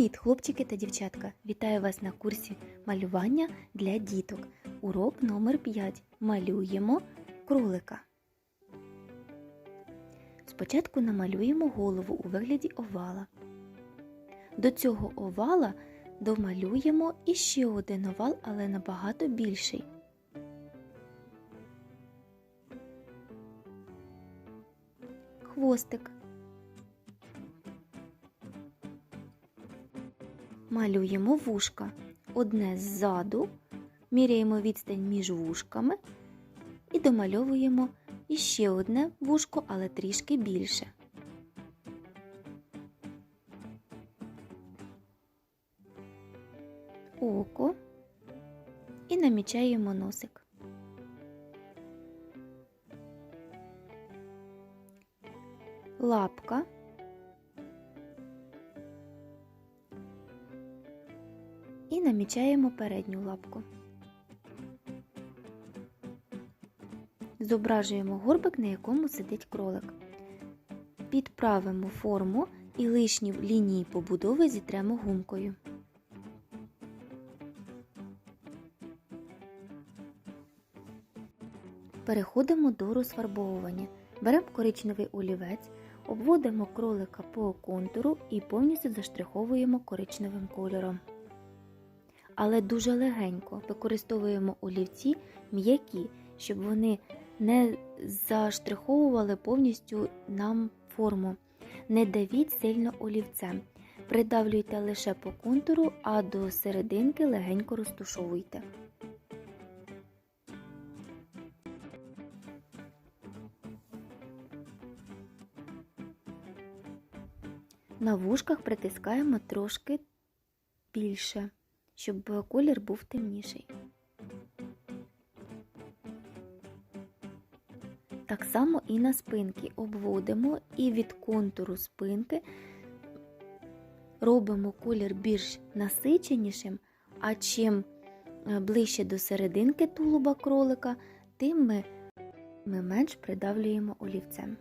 Привіт, хлопчики та дівчатка! Вітаю вас на курсі малювання для діток. Урок номер 5. Малюємо кролика. Спочатку намалюємо голову у вигляді овала. До цього овала домалюємо іще один овал, але набагато більший. Хвостик. Малюємо вушка. Одне ззаду, міряємо відстань між вушками і домальовуємо іще одне вушко, але трішки більше. Око і намічаємо носик. Лапка. І намічаємо передню лапку. Зображуємо горбик, на якому сидить кролик. Підправимо форму і лишні лінії побудови зітремо гумкою. Переходимо до розфарбовування. Беремо коричневий олівець, обводимо кролика по контуру і повністю заштриховуємо коричневим кольором але дуже легенько використовуємо олівці м'які, щоб вони не заштриховували повністю нам форму. Не давіть сильно олівцем. Придавлюйте лише по контуру, а до серединки легенько розтушовуйте. На вушках притискаємо трошки більше щоб колір був темніший. Так само і на спинки обводимо і від контуру спинки робимо колір більш насиченішим, а чим е, ближче до серединки тулуба кролика, тим ми, ми менш придавлюємо олівцем.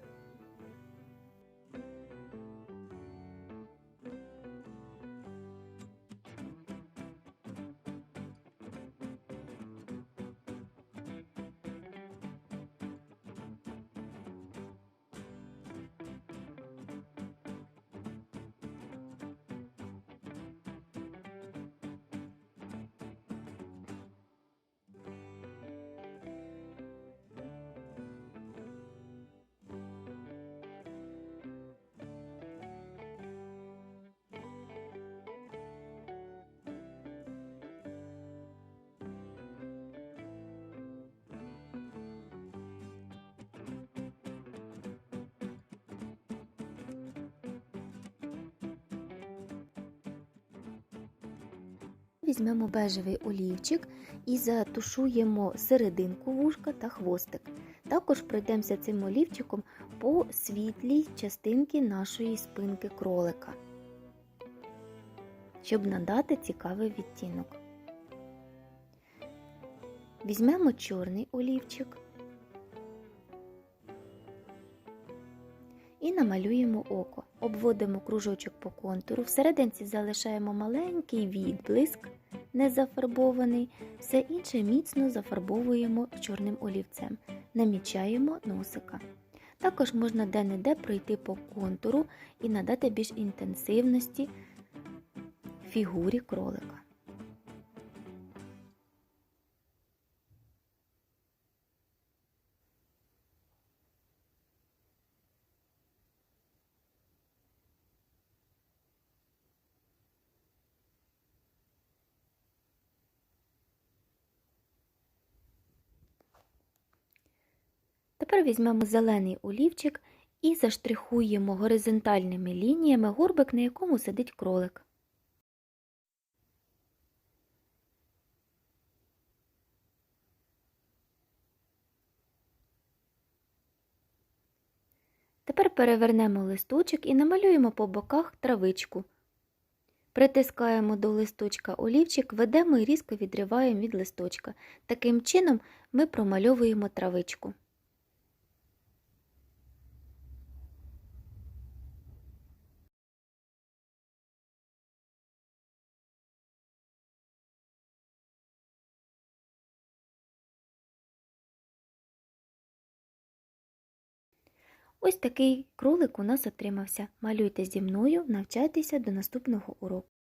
Візьмемо бежевий олівчик і затушуємо серединку вушка та хвостик. Також пройдемося цим олівчиком по світлій частинці нашої спинки кролика, щоб надати цікавий відтінок. Візьмемо чорний олівчик і намалюємо око. Обводимо кружочок по контуру, всерединці залишаємо маленький відблиск, не зафарбований, все інше міцно зафарбовуємо чорним олівцем, намічаємо носика. Також можна де-не-де пройти по контуру і надати більш інтенсивності фігурі кролика. Тепер візьмемо зелений олівчик і заштрихуємо горизонтальними лініями горбик, на якому сидить кролик. Тепер перевернемо листочок і намалюємо по боках травичку. Притискаємо до листочка олівчик, ведемо і різко відриваємо від листочка. Таким чином ми промальовуємо травичку. Ось такий кролик у нас отримався. Малюйте зі мною, навчайтеся до наступного уроку.